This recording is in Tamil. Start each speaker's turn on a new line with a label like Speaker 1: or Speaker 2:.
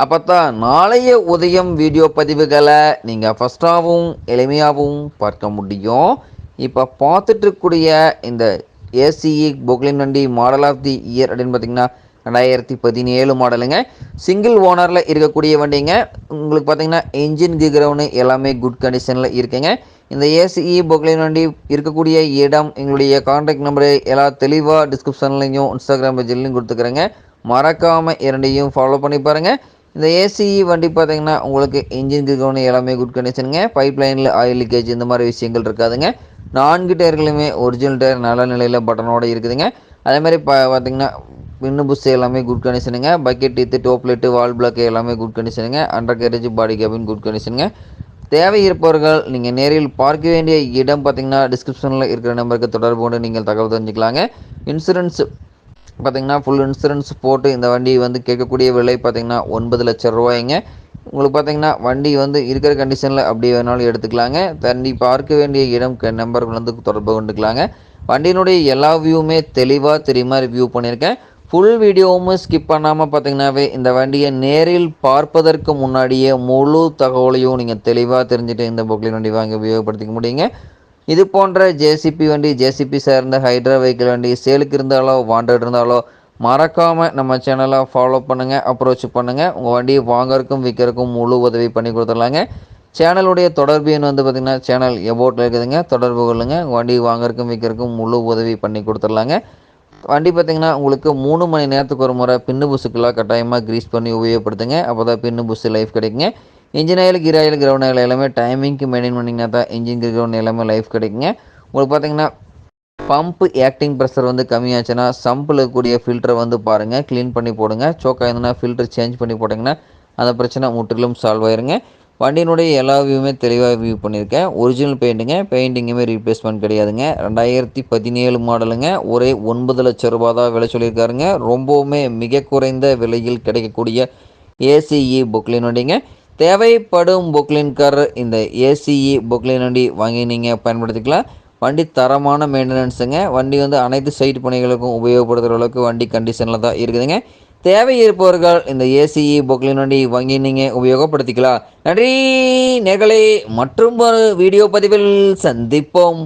Speaker 1: அப்போ தான் நாளைய உதயம் வீடியோ பதிவுகளை நீங்கள் ஃபஸ்ட்டாகவும் எளிமையாகவும் பார்க்க முடியும். இப்போ பார்த்துட்ருக்கூடிய இந்த ஏசிஇ பொக்லின் வண்டி மாடல் ஆஃப் தி இயர் அப்படின்னு பார்த்தீங்கன்னா ரெண்டாயிரத்தி பதினேழு மாடலுங்க சிங்கிள் ஓனரில் இருக்கக்கூடிய வண்டிங்க. உங்களுக்கு பார்த்தீங்கன்னா இன்ஜின் கிரவுண்டு எல்லாமே குட் கண்டிஷனில் இருக்குங்க. இந்த ஏசிஇ பொக்லின் வண்டி இருக்கக்கூடிய இடம் எங்களுடைய கான்டாக்ட் நம்பரு எல்லா தெளிவாக டிஸ்கிரிப்ஷன்லையும் இன்ஸ்டாகிராம் பேஜ்லையும் கொடுத்துக்கிறேங்க. மறக்காமல் இரண்டையும் ஃபாலோ பண்ணி பாருங்கள் இந்த ஏசிஇ வண்டி பார்த்தீங்கன்னா உங்களுக்கு இன்ஜின் கிரவுண்ட் எல்லாமே குட் கண்டிஷனுங்க பைப் லைனில் ஆயில் லீக்கேஜ் இந்த மாதிரி விஷயங்கள் இருக்காதுங்க. நான்கு டயர்களுமே ஒரிஜினல் டயர் நல்ல நிலையில் பட்டனோட இருக்குதுங்க. அதே மாதிரி பா பார்த்தீங்கன்னா பின்னு புஷ் எல்லாமே குட் கண்டிஷனுங்க பக்கெட் டீத்து டோப்லெட்டு வால் பிளாக் எல்லாமே குட் கண்டிஷனுங்க undercarriage body cabin good கண்டிஷனுங்க தேவை இருப்பவர்கள் நீங்கள் நேரில் பார்க்க வேண்டிய இடம் பார்த்தீங்கன்னா டிஸ்கிரிப்ஷனில் இருக்கிற நம்பருக்கு தொடர்பு கொண்டு நீங்கள் தகவல் தெரிஞ்சுக்கலாங்க. இன்சூரன்ஸ் பார்த்தீங்கன்னா ஃபுல் இன்சூரன்ஸ் போட்டு இந்த வண்டி வந்து கேட்கக்கூடிய விலை பார்த்தீங்கன்னா ஒன்பது லட்சம் ரூபாய்ங்க. உங்களுக்கு பார்த்தீங்கன்னா வண்டி வந்து இருக்கிற கண்டிஷனில் அப்படி வேணாலும் எடுத்துக்கலாங்க. தண்ணி பார்க்க வேண்டிய இடம் நம்பர் வந்து தொடர்பு கொண்டுக்கலாங்க. வண்டியினுடைய எல்லா வியூவுமே தெளிவாக தெரியுமா ரிவ்யூ பண்ணியிருக்கேன். ஃபுல் வீடியோவும் ஸ்கிப் பண்ணாமல் பார்த்தீங்கன்னாவே இந்த வண்டியை நேரில் பார்ப்பதற்கு முன்னாடியே முழு தகவலையும் நீங்கள் தெளிவாக தெரிஞ்சுட்டு இந்த பொக்லின் வண்டி வாங்கி உபயோகப்படுத்திக்க முடியுங்க. இது போன்ற ஜேசிபி வண்டி ஜேசிபி சார்ந்த ஹைட்ரா வெஹிக்கிள் வண்டி சேலுக்கு இருந்தாலோ வாண்டட் இருந்தாலோ மறக்காமல் நம்ம சேனலை ஃபாலோ பண்ணுங்கள் அப்ரோச் பண்ணுங்கள் உங்கள் வண்டியை வாங்குறக்கும் விற்கிறக்கும் முழு உதவி பண்ணி கொடுத்துடலாங்க. சேனலுடைய தொடர்பு எண் வந்து பார்த்திங்கன்னா சேனல் எபோட்டில் இருக்குதுங்க. தொடர்பு கொள்ளுங்கள் வண்டி வாங்கறதுக்கும் விற்கிறக்கும் முழு உதவி பண்ணி கொடுத்துடலாங்க. வண்டி பார்த்திங்கன்னா உங்களுக்கு மூணு மணி நேரத்துக்கு ஒரு முறை பின்னு புஷுக்கெல்லாம் கட்டாயமாக க்ரீஸ் பண்ணி உபயோகப்படுத்துங்க. அப்போ தான் பின்னு புஷ் லைஃப் கிடைக்குங்க. Engine oil gear oil ground oil எல்லாமே டைமிங்க்கு மெயின்டைன் பண்ணிங்கன்னா தான் இன்ஜின் கிரவுண்ட் எல்லாமே லைஃப் கிடைக்குங்க. உங்களுக்கு பார்த்தீங்கன்னா பம்ப் ஆக்டிங் ப்ரெஷர் வந்து கம்மியாச்சுன்னா சம்பில் இருக்கக்கூடிய ஃபில்டரை வந்து பாருங்கள் க்ளீன் பண்ணி போடுங்க. சோக் ஆயிருந்தனா ஃபில்டர் சேஞ்ச் பண்ணி போட்டிங்கன்னா அந்த பிரச்சனை முற்றிலும் சால்வ் ஆயிருங்க. வண்டியினுடைய எல்லா வியூவுமே தெளிவாக வியூ பண்ணியிருக்கேன். ஒரிஜினல் பெயிண்ட்டுங்க பெயிண்டிங்குமே ரீப்ளேஸ்மெண்ட் கிடையாதுங்க. ரெண்டாயிரத்தி பதினேழு மாடலுங்க. ஒரே ஒன்பது லட்சம் ரூபா தான் விலை சொல்லியிருக்காருங்க. ரொம்பவுமே மிக குறைந்த விலையில் கிடைக்கக்கூடிய ஏசிஇ புக்லின் வண்டிங்க தேவைப்படும் பொக்லின் கார் இந்த ஏசிஇ புக்லின் வண்டி வாங்கி நீங்கள் பயன்படுத்திக்கலாம். வண்டி தரமான மெயின்டெனன்ஸுங்க வண்டி வந்து அனைத்து சைட் பணிகளுக்கும் உபயோகப்படுத்துகிற அளவுக்கு வண்டி கண்டிஷனில் தான் இருக்குதுங்க. தேவை இருப்பவர்கள் இந்த ஏசிஇ பொக்லின் வண்டி வாங்கி நீங்கள் உபயோகப்படுத்திக்கலாம். நன்றி நேர்களே. மற்றும் ஒரு வீடியோ பதிவில் சந்திப்போம்.